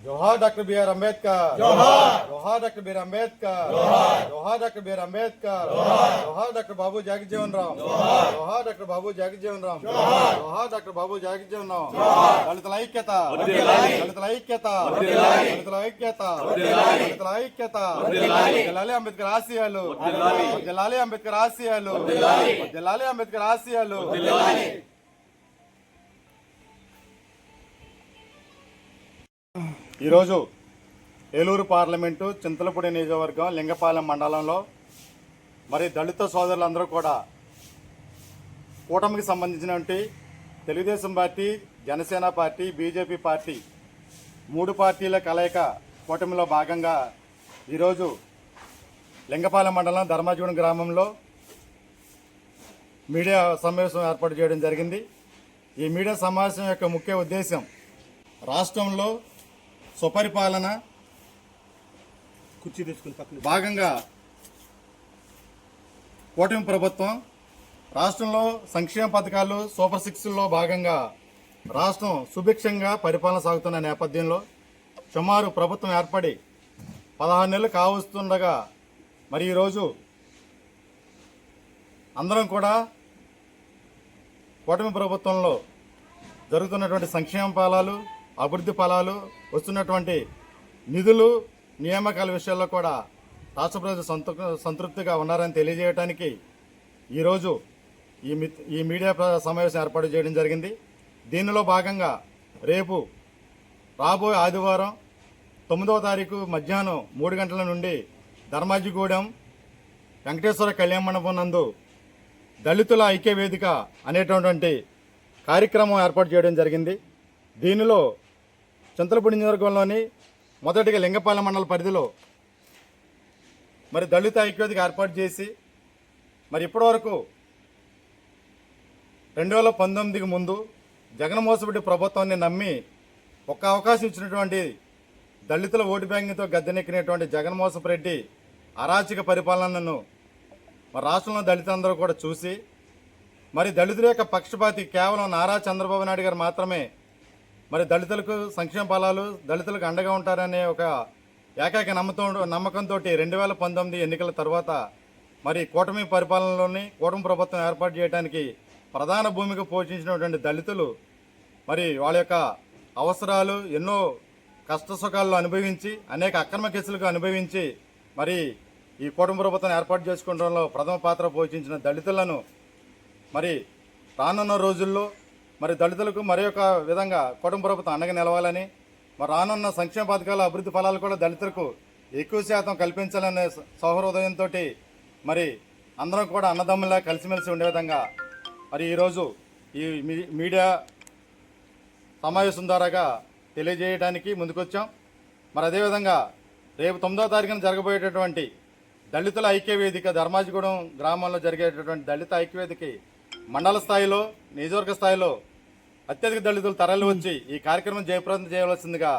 జోహార్ doctor BR Ambedkar జోహార్ జోహార్ doctor BR Ambedkar జోహార్ జోహార్ doctor BR Ambedkar జోహార్ doctor బాబు జగజ్జీవన్ రామ్ జోహార్ doctor బాబు జగజ్జీవన్ రామ్ జోహార్ doctor బాబు జగజ్జీవన్ రామ్ దళితుల ఐక్యత దళితుల ఐక్యత దళితుల ఐక్యత దళితుల ఐక్యత జిల్లాలి అంబేద్కర్ ఆశయాలు జిల్లాలి అంబేద్కర్ ఆశయాలు జిల్లాలి అంబేద్కర్ ఆశయాలు ఈరోజు ఏలూరు పార్లమెంటు చింతలపూడి నియోజకవర్గం లింగపాలెం మండలంలో మరి దళిత సోదరులందరూ కూడా కూటమికి సంబంధించినటువంటి Telugu Desam party Janasena party BJP party మూడు పార్టీల కలయిక కూటమిలో భాగంగా ఈరోజు లింగపాలెం మండలం ధర్మాజగూడెం గ్రామంలో మీడియా సమావేశం ఏర్పాటు చేయడం జరిగింది. ఈ మీడియా సమావేశం యొక్క ముఖ్య ఉద్దేశం రాష్ట్రంలో సుపరిపాలన కుర్చీ పక్కన భాగంగా కూటమి ప్రభుత్వం రాష్ట్రంలో సంక్షేమ పథకాలు సూపర్ సిక్స్లో భాగంగా రాష్ట్రం సుభిక్షంగా పరిపాలన సాగుతున్న నేపథ్యంలో సుమారు ప్రభుత్వం ఏర్పడి పదహారు నెలలు కావస్తుండగా మరి ఈరోజు అందరం కూడా కూటమి ప్రభుత్వంలో జరుగుతున్నటువంటి సంక్షేమ ఫలాలు అభివృద్ధి ఫలాలు వస్తున్నటువంటి నిధులు నియామకాల విషయాల్లో కూడా రాష్ట్ర ప్రజలు సంతృప్తిగా ఉన్నారని తెలియజేయడానికి ఈరోజు ఈ మిత్- ఈ మీడియా సమావేశం ఏర్పాటు చేయడం జరిగింది. దీనిలో భాగంగా రేపు రాబోయే ఆదివారం తొమ్మిదవ తారీఖు మధ్యాహ్నం మూడు గంటల నుండి ధర్మాజిగూడెం వెంకటేశ్వర కళ్యాణ మండపం నందు దళితుల ఐక్య వేదిక అనేటటువంటి కార్యక్రమం ఏర్పాటు చేయడం జరిగింది. దీనిలో చింతలపూడి నియోజకవర్గంలోని మొదటిగా లింగపాలెం మండల పరిధిలో మరి దళిత ఐక్యవేదిక ఏర్పాటు చేసి మరి ఇప్పటివరకు రెండు వేల పంతొమ్మిదికి ముందు జగన్మోహన్ ప్రభుత్వాన్ని నమ్మి ఒక్క అవకాశం ఇచ్చినటువంటి దళితుల ఓటు బ్యాంకుతో గద్దెనెక్కినటువంటి జగన్మోహన్ రెడ్డి అరాచక పరిపాలనను మరి రాష్ట్రంలో దళితులందరూ కూడా చూసి మరి దళితుల యొక్క పక్షపాతి కేవలం నారా చంద్రబాబు నాయుడు గారు మాత్రమే మరి దళితులకు సంక్షేమ ఫలాలు దళితులకు అండగా ఉంటారనే ఒక ఏకైక నమ్మకంతో నమ్మకంతో రెండు వేల పంతొమ్మిది ఎన్నికల తర్వాత మరి కూటమి పరిపాలనలోని కూటమి ప్రభుత్వం ఏర్పాటు చేయడానికి ప్రధాన భూమిక పోషించినటువంటి దళితులు మరి వాళ్ళ యొక్క అవసరాలు ఎన్నో కష్ట సుఖాలను అనుభవించి అనేక అక్రమ కేసులకు అనుభవించి మరి ఈ కూటమి ప్రభుత్వం ఏర్పాటు చేసుకోవడంలో ప్రథమ పాత్ర పోషించిన దళితులను మరి రానున్న రోజుల్లో మరి దళితులకు మరి యొక్క విధంగా కుటుంబ ప్రభుత్వం అండగా నిలవాలని మరి రానున్న సంక్షేమ పథకాల అభివృద్ధి ఫలాలు కూడా దళితులకు ఎక్కువ శాతం కల్పించాలనే సౌహృదయంతో మరి అందరం కూడా అన్నదమ్ములా కలిసిమెలిసి ఉండే విధంగా మరి ఈరోజు ఈ మీ- మీడియా సమావేశం ద్వారాగా తెలియజేయడానికి ముందుకొచ్చాం. మరి అదేవిధంగా రేపు తొమ్మిదో తారీఖున జరగబోయేటటువంటి దళితుల ఐక్యవేదిక ధర్మాజిగూడెం గ్రామంలో జరిగేటటువంటి దళిత ఐక్యవేదిక మండల స్థాయిలో నియోజకవర్గ స్థాయిలో అత్యధిక దళితులు తరలి వచ్చి ఈ కార్యక్రమం జయప్రదం చేయవలసిందిగా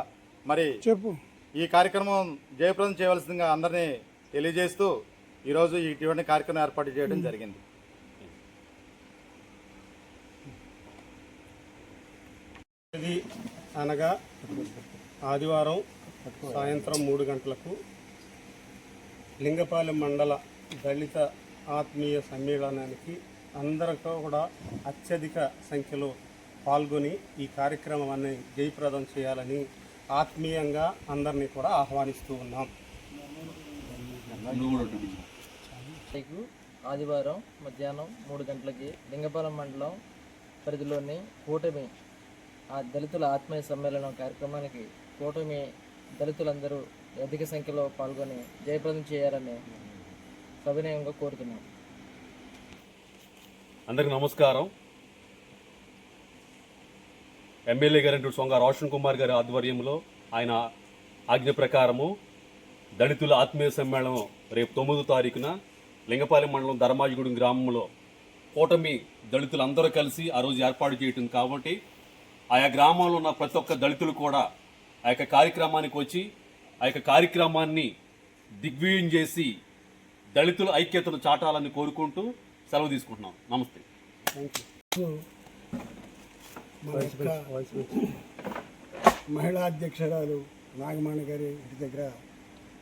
మరి చెప్పు. ఈ కార్యక్రమం జయప్రదం చేయవలసిందిగా అందరినీ తెలియజేస్తూ ఈరోజు ఇటువంటి కార్యక్రమం ఏర్పాటు చేయడం జరిగింది. ఇది అనగా ఆదివారం సాయంత్రం మూడు గంటలకు లింగపాలెం మండల దళిత ఆత్మీయ సమ్మేళనానికి అందరితో కూడా అత్యధిక సంఖ్యలో పాల్గొని ఈ కార్యక్రమాన్ని జయప్రదం చేయాలని ఆత్మీయంగా అందరినీ కూడా ఆహ్వానిస్తూ ఉన్నాం. ఆదివారం మధ్యాహ్నం మూడు గంటలకి లింగపాలెం మండలం పరిధిలోని కూటమి ఆ దళితుల ఆత్మీయ సమ్మేళనం కార్యక్రమానికి కూటమి దళితులందరూ అధిక సంఖ్యలో పాల్గొని జయప్రదం చేయాలని సవినయంగా కోరుతున్నాం. అందరికి నమస్కారం. ఎమ్మెల్యే గారు సొంగ రోషన్ కుమార్ గారి ఆధ్వర్యంలో ఆయన ఆజ్ఞ ప్రకారము దళితుల ఆత్మీయ సమ్మేళనం రేపు తొమ్మిదో తారీఖున లింగపాలెం మండలం ధర్మాజిగూడెం గ్రామంలో కూటమి దళితులందరూ కలిసి ఆ రోజు ఏర్పాటు చేయటం కాబట్టి ఆయా గ్రామంలో ఉన్న ప్రతి ఒక్క దళితులు కూడా ఆ యొక్క కార్యక్రమానికి వచ్చి ఆ యొక్క కార్యక్రమాన్ని దిగ్విజయం చేసి దళితుల ఐక్యతను చాటాలని కోరుకుంటూ సెలవు తీసుకుంటున్నాం. నమస్తే. మన మహిళా అధ్యక్షురాలు నాగమాణ గారి ఇంటి దగ్గర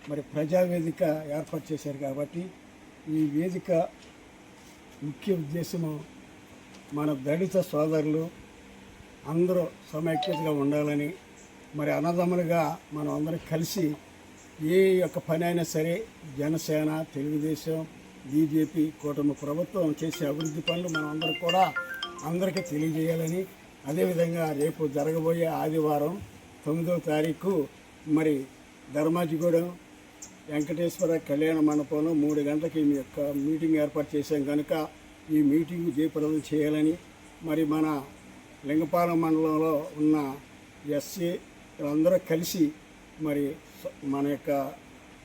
మరి ప్రజావేదిక ఏర్పాటు చేశారు కాబట్టి ఈ వేదిక ముఖ్య ఉద్దేశము మన దళిత సోదరులు అందరూ సమైక్యతగా ఉండాలని మరి అన్నదమ్ములుగా మనం అందరం కలిసి ఏ యొక్క పని అయినా సరే జనసేన తెలుగుదేశం బీజేపీ కూటమి ప్రభుత్వం చేసే అభివృద్ధి పనులు మనం అందరం కూడా అందరికీ తెలియజేయాలని అదేవిధంగా రేపు జరగబోయే ఆదివారం తొమ్మిదవ తారీఖు మరి ధర్మాజిగూడెం వెంకటేశ్వర కళ్యాణ మండపంలో మూడు గంటలకి మీ యొక్క మీటింగ్ ఏర్పాటు చేశాం కనుక ఈ మీటింగ్ జయప్రదం చేయాలని మరి మన లింగపాలెం మండలంలో ఉన్న ఎస్సీ అందరూ కలిసి మరి మన యొక్క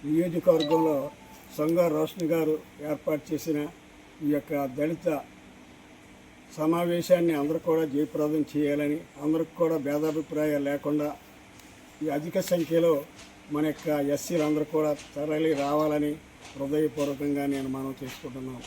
నియోజకవర్గంలో సంగ రోషన్ గారు ఏర్పాటు చేసిన ఈ యొక్క దళిత సమావేశాన్ని అందరూ కూడా జయప్రదం చేయాలని అందరికి కూడా భేదాభిప్రాయాలు లేకుండా ఈ అధిక సంఖ్యలో మన యొక్క ఎస్సీలు అందరూ కూడా తరలి రావాలని హృదయపూర్వకంగా నేను మనం చేసుకుంటున్నాను.